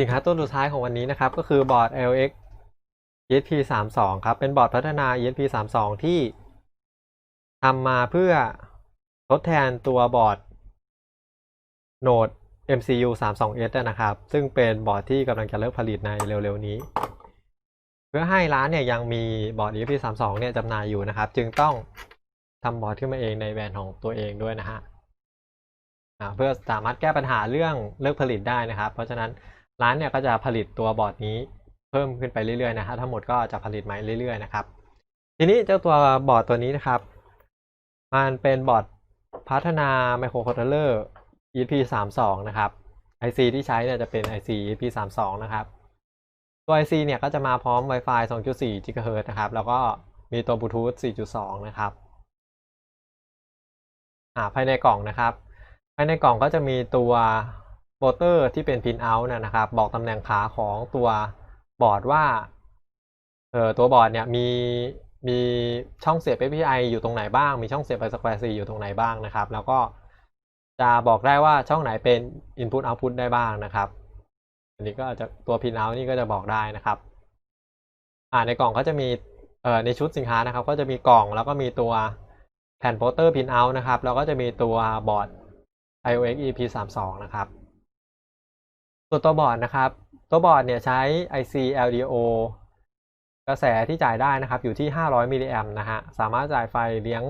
สินค้าตัวสุดท้ายของวันนี้นะครับก็คือบอร์ด LX ESP 3 2ครับเป็นบอร์ดพัฒนา ESP 3 2ที่ทำมาเพื่อทดแทนตัวบอร์ด Node MCU 3 2 S นะครับ ซึ่งเป็นบอร์ดที่กำลังจะเริ่มผลิตในเร็วๆนี้ เพื่อให้ร้านเนี่ยยังมีบอร์ด ESP 3 2เนี่ยจำหน่ายอยู่นะครับ จึงต้องทำบอร์ดขึ้นมาเองในแบรนด์ของตัวเองด้วยนะฮะเพื่อสามารถแก้ปัญหาเรื่องเลิกผลิตได้นะครับ เพราะฉะนั้น ร้านเนี่ยก็จะผลิตตัวบอร์ดนี้เพิ่มขึ้นไปเรื่อยๆนะฮะทั้งหมดก็จะผลิตใหม่เรื่อยๆนะครับ ทีนี้เจ้าตัวบอร์ดตัวนี้นะครับ มันเป็นบอร์ดพัฒนาไมโครคอนโทรลเลอร์ EP32 นะครับ IC ที่ใช้เนี่ยจะเป็น IC EP32 นะครับ ตัว IC เนี่ยก็จะมาพร้อม Wi-Fi 2.4 GHz นะครับ แล้วก็มีตัวบลูทูธ4.2 นะครับภายในกล่องนะครับ ภายในกล่องก็จะมีตัว โปรเตอร์ที่เป็น pin out นะนะครับ บอกตำแหน่งขาของตัวบอร์ดว่าเออตัวบอร์ดเนี่ยมีมีช่องเสียบ API อยู่ตรงไหนบ้าง มีช่องเสียบ i square C อยู่ตรงไหนบ้างนะครับ แล้วก็จะบอกได้ว่าช่องไหนเป็น input output ได้บ้างนะครับ อันนี้ก็จะตัว pin out นี่ก็จะบอกได้นะครับ อ่าในกล่องก็จะมีเอ่อในชุดสินค้านะครับ ก็จะมีกล่องแล้วก็มีตัวแผ่นโปสเตอร์ pin out นะครับ แล้วก็จะมีตัวบอร์ด iOS EP 3 2 นะครับ ส่วนตัวบอร์ดนะครับ ตัวบอร์ดเนี่ยใช้ IC LDO กระแสที่จ่ายได้นะครับอยู่ที่ 500มิลลิแอมนะฮะสามารถจ่ายไฟเลี้ยง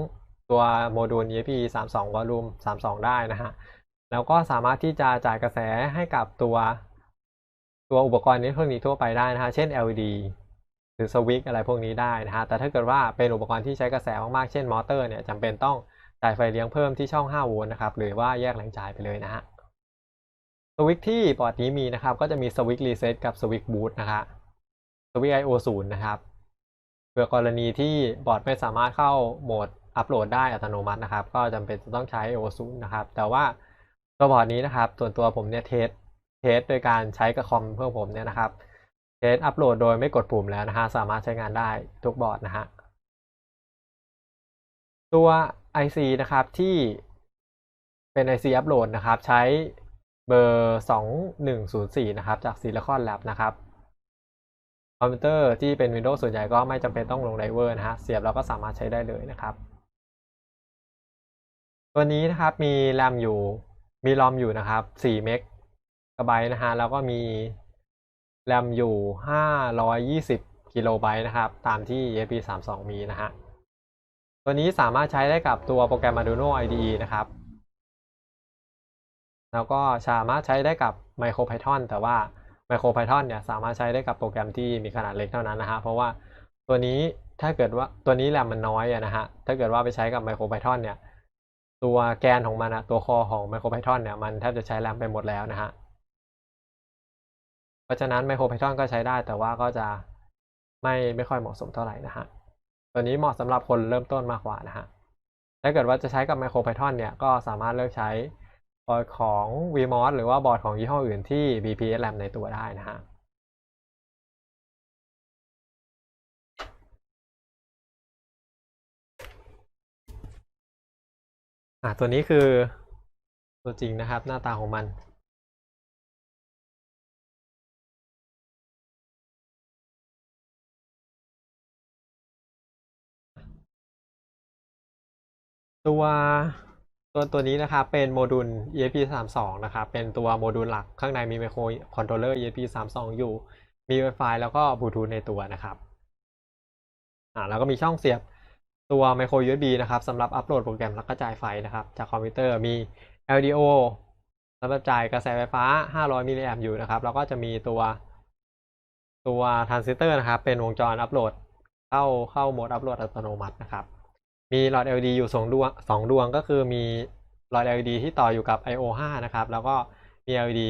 ตัวโมดูล EP 32 Volume 32 ได้นะฮะแล้วก็สามารถที่จะจ่ายกระแสให้กับตัว ตัวอุปกรณ์อิเล็กทรอนิกส์ทั่วไปได้นะฮะเช่น LED หรือสวิตอะไรพวกนี้ได้นะฮะแต่ถ้าเกิดว่าเป็นอุปกรณ์ที่ใช้กระแสมากๆเช่นมอเตอร์เนี่ยจำเป็นต้องจ่ายไฟเลี้ยงเพิ่มที่ช่อง 5 โวลต์นะครับหรือว่าแยกแหล่งจ่ายไปเลยนะฮะ วิตที่บอร์ดนี้มีนะครับ ก็จะมีสวิตรีเซ็ตกับสวิตบูตนะฮะสวิตช์ I/O 0นย์นะครับเผื่อกรณีที่บอร์ดไม่สามารถเข้าโหมดอัปโหลดได้อัตโนมัตินะครับ ก็จำเป็นจะต้องใช้ I/O 0นะครับ แต่ว่าตัวบอร์ดนี้นะครับ ส่วนตัวผมเนี่ยเทสเทสโดยการใช้กับคอมเพื่อผมเนี่ยนะครับเทสอัปโหลดโดยไม่กดปุ่มแล้วนะฮะสามารถใช้งานได้ทุกบอร์ดนะฮะตัว IC นะครับที่เป็น IC อัปโหลดนะครับ ใช้ เบอร์ 2104 นะครับ จาก Silicon Lab นะครับ คอมพิวเตอร์ที่เป็น Windows ส่วนใหญ่ก็ไม่จำเป็นต้องลงไดเวอร์นะฮะ เสียบแล้วก็สามารถใช้ได้เลยนะครับ ตัวนี้นะครับมีแรมอยู่ มีรอมอยู่นะครับ4เมกะไบต์นะฮะ แล้วก็มีแรมอยู่ 520 กิโลไบต์นะครับ ตามที่ ESP 32 มีนะฮะ ตัวนี้สามารถใช้ได้กับตัวโปรแกรม Arduino IDE นะครับ แล้วก็สามารถใช้ได้กับ MicroPython แต่ว่า MicroPython เนี่ยสามารถใช้ได้กับโปรแกรมที่มีขนาดเล็กเท่านั้นนะฮะเพราะว่าตัวนี้ถ้าเกิดว่าตัวนี้แรมมันน้อยอะนะฮะถ้าเกิดว่าไปใช้กับ MicroPython เนี่ยตัวแกนของมันอะตัวคอของ MicroPython เนี่ยมันแทบจะใช้แรมไปหมดแล้วนะฮะเพราะฉะนั้น MicroPython ก็ใช้ได้แต่ว่าก็จะไม่ไม่ค่อยเหมาะสมเท่าไหร่นะฮะตัวนี้เหมาะสำหรับคนเริ่มต้นมากกว่านะฮะถ้าเกิดว่าจะใช้กับ MicroPython เนี่ยก็สามารถเลือกใช้ ของ VMOS หรือว่าบอร์ดของยี่ห้ออื่นที่ BPS RAM ในตัวได้นะฮะอ่าตัวนี้คือตัวจริงนะครับ หน้าตาของมัน ตัว ตัวตัวนี้นะครับเป็นโมดูล ESP 32 นะครับเป็นตัวโมดูลหลักข้างในมีไมโครคอนโทรลเลอร์ ESP 32 อยู่ มี Wi-Fi แล้วก็บลูทูธในตัวนะครับอ่าแล้วก็มีช่องเสียบตัวไมโคร USB นะครับสำหรับอัปโหลดโปรแกรมแล้วก็จ่ายไฟนะครับ จากคอมพิวเตอร์มี LDO สำหรับจ่ายกระแสไฟฟ้า 500 มิลลิแอมป์อยู่นะครับ แล้วก็จะมีตัวตัวทรานซิสเตอร์นะครับ เป็นวงจรอัปโหลดเข้าเข้าโหมดอัปโหลดอัตโนมัตินะครับ มีหลอด LED อยู่สองดวงสองดวงก็คือมีหลอด LED ที่ต่ออยู่กับ I/O 5นะครับ แล้วก็มี LED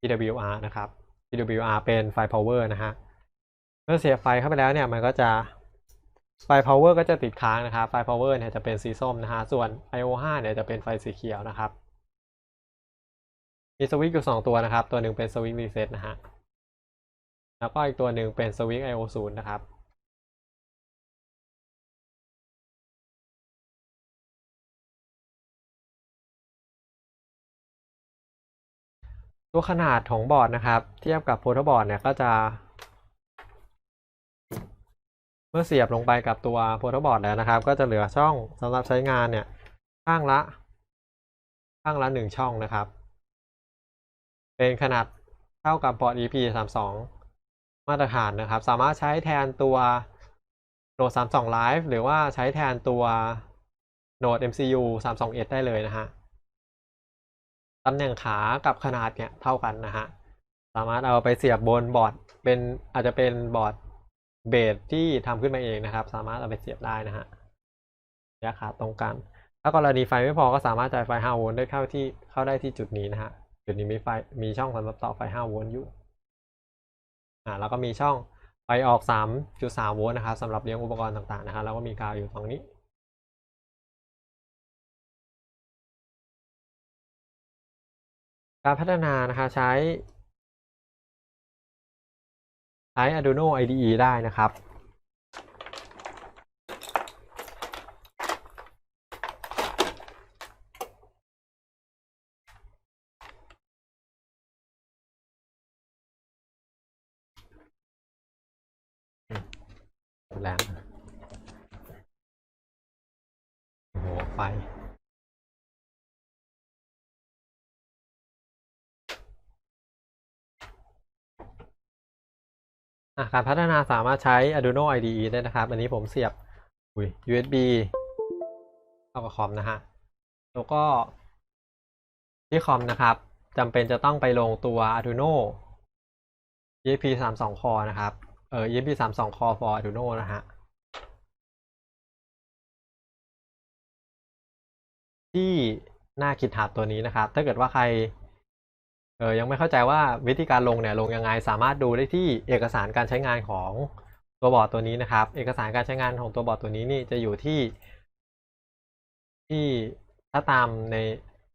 PWR นะครับ PWR เป็นไฟ power นะฮะ เมื่อเสียบไฟเข้าไปแล้วเนี่ย มันก็จะไฟ power ก็จะติดค้างนะครับ ไฟ power เนี่ยจะเป็นสีส้มนะฮะ ส่วน I/O 5เนี่ยจะเป็นไฟสีเขียวนะครับ มีสวิตช์อยู่ 2 ตัวนะครับ ตัวหนึ่งเป็นสวิตช์รีเซ็ตนะฮะ แล้วก็อีกตัวหนึ่งเป็นสวิตช์ I/O 0นะครับ ตัวขนาดของบอร์ดนะครับ เทียบกับโปรโตบอร์ดเนี่ยก็จะ เมื่อเสียบลงไปกับตัวโปรโตบอร์ดแล้วนะครับ ก็จะเหลือช่องสำหรับใช้งานเนี่ย ข้างละ ข้างละหนึ่งช่องนะครับ เป็นขนาดเท่ากับบอร์ด EP 32มาตรฐานนะครับ สามารถใช้แทนตัว Node 32 Live หรือว่าใช้แทนตัว Node MCU 321 ได้เลยนะฮะ ตำแหน่งขากับขนาดเนี่ยเท่ากันนะฮะ สามารถเอาไปเสียบบนบอร์ดเป็นอาจจะเป็นบอร์ดเบสที่ทำขึ้นมาเองนะครับ สามารถเอาไปเสียบได้นะฮะระยะขาตรงกัน ถ้ากรณีไฟไม่พอก็สามารถจ่ายไฟ 5 โวลต์ได้เข้าที่เข้าได้ที่จุดนี้นะฮะ จุดนี้มีไฟมีช่องสำหรับต่อไฟ 5 โวลต์อยู่ อ่าแล้วก็มีช่องไฟออก 3.3 โวลต์นะครับสำหรับเลี้ยงอุปกรณ์ต่างๆนะฮะแล้วก็มีกาวอยู่ตรงนี้ การพัฒนานะคะใช้ ใช้ Arduino IDE ได้นะครับ แรงนะโอ้โหไฟ อะ การพัฒนาสามารถใช้ Arduino IDE ได้นะครับ อันนี้ผมเสียบอุ้ย USB เข้ากับคอมนะฮะ แล้วก็ที่คอมนะครับจำเป็นจะต้องไปลงตัว Arduino ESP 32 Core นะครับ เออ ESP 32 Core for Arduino นะฮะ ที่หน้า GitHub ตัวนี้นะครับ ถ้าเกิดว่าใคร เออยังไม่เข้าใจว่าวิธีการลงเนี่ยลงยังไงสามารถดูได้ที่เอกสารการใช้งานของตัวบอร์ดตัวนี้นะครับ เอกสารการใช้งานของตัวบอร์ดตัวนี้นี่จะอยู่ที่ ที่ถ้าตามใน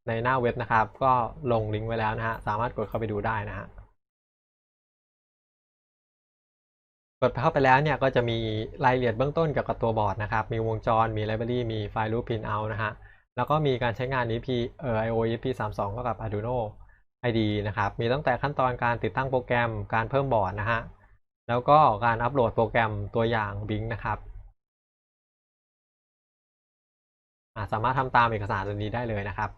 ในหน้าเว็บนะครับ ก็ลงลิงก์ไว้แล้วนะฮะสามารถกดเข้าไปดูได้นะฮะกดเข้าไปแล้วเนี่ยก็จะมีรายละเอียดเบื้องต้นเกี่ยวกับตัวบอร์ดนะครับ มีวงจรมีไลบรารีมีไฟล์รูปพินเอานะฮะแล้วก็มีการใช้งาน EP เอ่อ IO EP 32ก็กับ Arduino ID นะครับ มีตั้งแต่ขั้นตอนการติดตั้งโปรแกรม การเพิ่มบอร์ดนะฮะ แล้วก็การอัปโหลดโปรแกรมตัวอย่าง Bing นะครับสามารถทำตามเอกสารตัวนี้ได้เลยนะครับ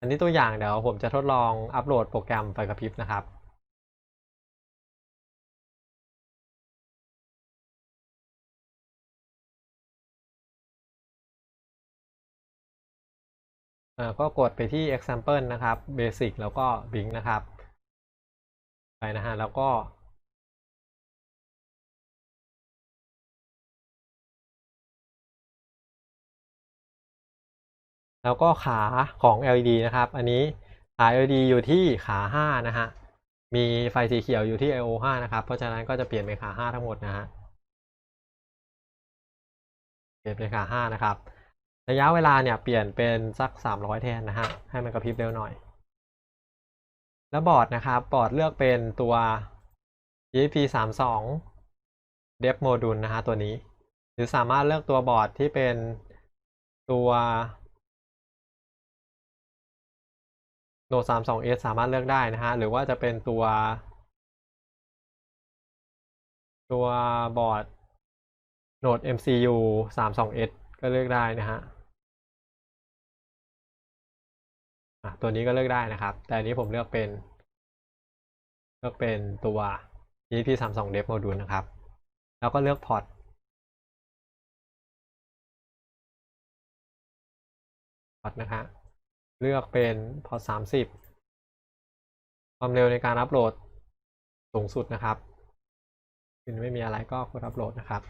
อันนี้ตัวอย่างเดี๋ยวผมจะทดลองอัปโหลดโปรแกรมไฟกระพริบนะครับ ก็กดไปที่ example นะครับ basic แล้วก็ Bing นะครับ ไปนะฮะ แล้วก็ แล้วก็ขาของ LED นะครับ อันนี้ขา LED อยู่ที่ขา 5 นะฮะ มีไฟสีเขียวอยู่ที่ I/O 5นะครับ เพราะฉะนั้นก็จะเปลี่ยนเป็นขา 5 ทั้งหมดนะฮะ เปลี่ยนเป็นขา 5 นะครับ ระยะเวลาเนี่ยเปลี่ยนเป็นสัก 300 แทนนะฮะ ให้มันกระพริบเร็วหน่อย แล้วบอร์ดนะครับ บอร์ดเลือกเป็นตัว ESP 32 Dev Module นะฮะ ตัวนี้ หรือสามารถเลือกตัวบอร์ดที่เป็นตัว Node 32S สามารถเลือกได้นะฮะ หรือว่าจะเป็นตัว ตัวบอร์ด Node MCU 32S ก็เลือกได้นะฮะ อะตัวนี้ก็เลือกได้นะครับ แต่อันนี้ผมเลือกเป็น เลือกเป็นตัว ESP 32 Dev Module นะครับ แล้วก็เลือกพอร์ตพอร์ตนะฮะเลือกเป็นพอร์ต30 ความเร็วในการอัปโหลดสูงสุดนะครับคือไม่มีอะไรก็กดอัปโหลดนะครับ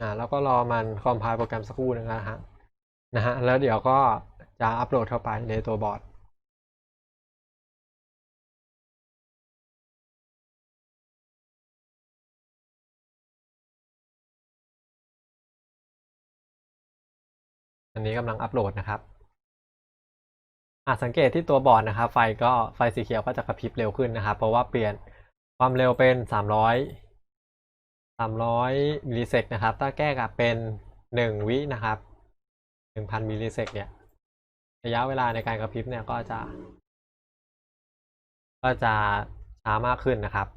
อ่าแล้วก็รอมันคอมไพล์โปรแกรมสักครู่หนึงนะฮะนะฮะแล้วเดี๋ยวก็จะอัปโหลดเข้าไปในตัวบอร์ดอันนี้กำลังอัปโหลดนะครับอะสังเกตที่ตัวบอร์ดนะครับ ไฟก็ไฟสีเขียวก็จะกระพริบเร็วขึ้นนะครับ เพราะว่าเปลี่ยนความเร็วเป็น 300 300มิลลิเซกนะครับ ถ้าแก้กับเป็น 1 วินะครับ 1,000มิลลิเซกเนี่ย ระยะเวลาในการกระพริบเนี่ยก็จะ ก็จะช้ามากขึ้นนะครับ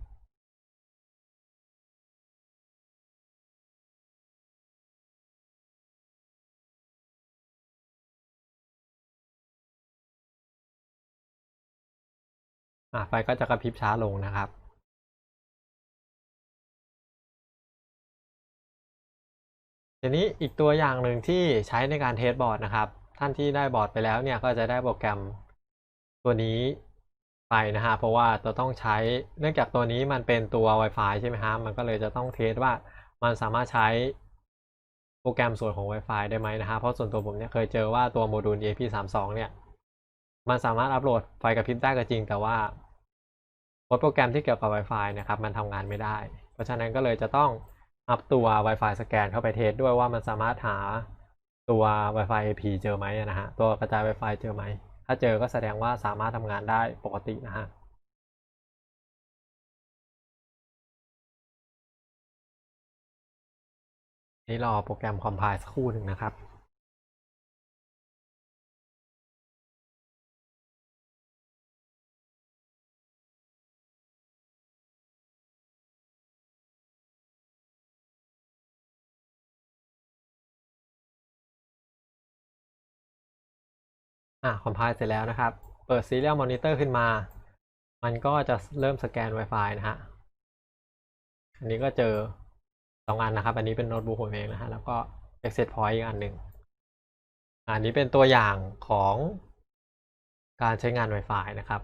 อะไฟก็จะกระพริบช้าลงนะครับ ทีนี้อีกตัวอย่างหนึ่งที่ใช้ในการเทสบอร์ดนะครับ ท่านที่ได้บอร์ดไปแล้วเนี่ยก็จะได้โปรแกรมตัวนี้ไปนะฮะเพราะว่าจะต้องใช้เนื่องจากตัวนี้มันเป็นตัว Wi-Fi ใช่ไหมฮะมันก็เลยจะต้องเทสว่ามันสามารถใช้โปรแกรมส่วนของ Wi-Fi ได้ไหมนะฮะเพราะส่วนตัวผมเนี่ยเคยเจอว่าตัวโมดูล EP32 เนี่ยมันสามารถอัปโหลดไฟกระพริบได้ก็จริง แต่ว่าโปรแกรมที่เกี่ยวกับ Wi-Fi นะครับมันทำงานไม่ได้ เพราะฉะนั้นก็เลยจะต้อง อัพตัว Wi-Fi สแกนเข้าไปเทสด้วยว่ามันสามารถหาตัว Wi-Fi AP เจอไหมนะฮะ ตัวกระจาย Wi-Fi เจอไหม ถ้าเจอก็แสดงว่าสามารถทำงานได้ปกตินะฮะนี่รอโปรแกรมคอมไพล์สักครู่หนึ่งนะครับ อะคอมไพล์เสร็จแล้วนะครับ เปิด Serial Monitor ขึ้นมา มันก็จะเริ่มสแกน Wi-Fi นะฮะ อันนี้ก็เจอสองอันนะครับ อันนี้เป็นโน้ตบุ๊กผมเองนะฮะ แล้วก็ Access Point อีกอันหนึ่ง อันนี้เป็นตัวอย่างของการใช้งาน Wi-Fi นะครับ